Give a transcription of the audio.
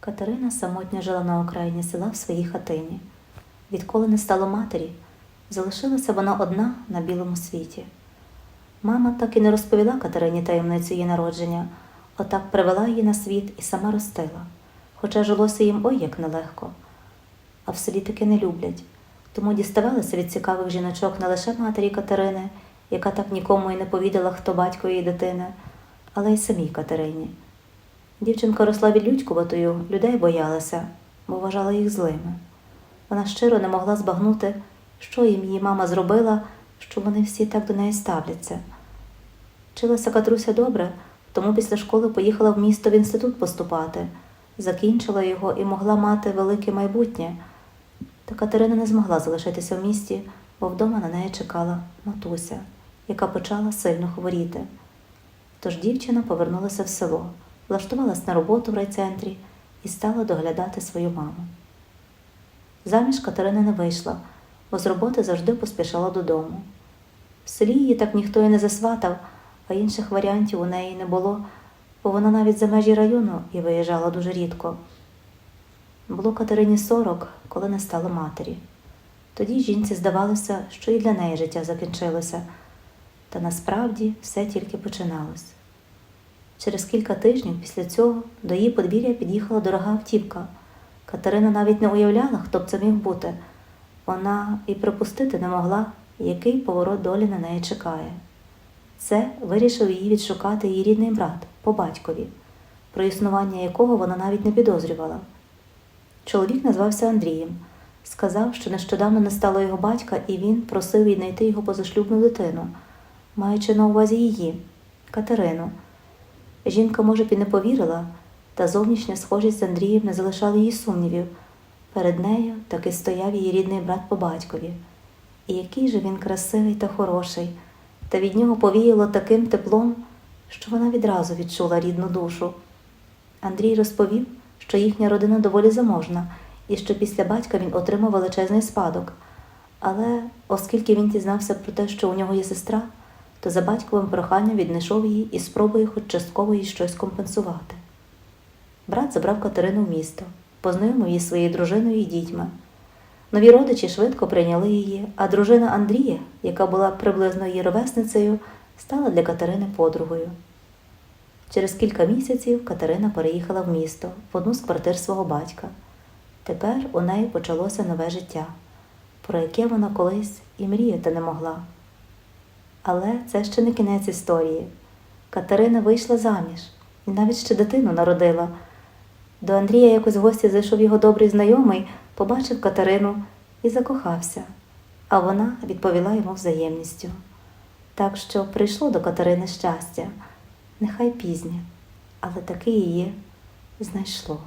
Катерина самотньо жила на окраїні села в своїй хатині. Відколи не стало матері, залишилася вона одна на білому світі. Мама так і не розповіла Катерині таємницю її народження, отак привела її на світ і сама ростила, хоча жилося їм ой як нелегко. А в селі таки не люблять, тому діставалися від цікавих жіночок не лише матері Катерини, яка так нікому і не повідала, хто батько її дитини, але й самій Катерині. Дівчинка росла відлюдькуватою, людей боялася, бо вважала їх злими. Вона щиро не могла збагнути, що їм її мама зробила, що вони всі так до неї ставляться. Вчилася Катруся добре, тому після школи поїхала в місто в інститут поступати, закінчила його і могла мати велике майбутнє. Та Катерина не змогла залишитися в місті, бо вдома на неї чекала матуся, яка почала сильно хворіти. Тож дівчина повернулася в село, влаштувалась на роботу в райцентрі і стала доглядати свою маму. Заміж Катерина не вийшла, бо з роботи завжди поспішала додому. В селі її так ніхто і не засватав, а інших варіантів у неї не було, бо вона навіть за межі району і виїжджала дуже рідко. Було Катерині сорок, коли не стало матері. Тоді жінці здавалося, що і для неї життя закінчилося, та насправді все тільки починалось. Через кілька тижнів після цього до її подвір'я під'їхала дорога автівка. Катерина навіть не уявляла, хто б це міг бути. Вона і припустити не могла, який поворот долі на неї чекає. Це вирішив її відшукати її рідний брат по батькові, про існування якого вона навіть не підозрювала. Чоловік назвався Андрієм, сказав, що нещодавно не стало його батька, і він просив віднайти його позашлюбну дитину, маючи на увазі її, Катерину. Жінка, може, б і не повірила, та зовнішня схожість з Андрієм не залишала її сумнівів. Перед нею таки стояв її рідний брат по батькові. І який же він красивий та хороший, та від нього повіяло таким теплом, що вона відразу відчула рідну душу. Андрій розповів, що їхня родина доволі заможна і що після батька він отримав величезний спадок. Але оскільки він дізнався про те, що у нього є сестра, то за батьковим проханням віднайшов її і спробує хоч частково їй щось компенсувати. Брат забрав Катерину в місто, познайомив її своєю дружиною і дітьми. Нові родичі швидко прийняли її, а дружина Андрія, яка була приблизно її ровесницею, стала для Катерини подругою. Через кілька місяців Катерина переїхала в місто в одну з квартир свого батька. Тепер у неї почалося нове життя, про яке вона колись і мріяти не могла. Але це ще не кінець історії. Катерина вийшла заміж і навіть ще дитину народила. До Андрія якось в гості зайшов його добрий знайомий, побачив Катерину і закохався, а вона відповіла йому взаємністю. Так що прийшло до Катерини щастя, нехай пізнє, але таки її знайшло.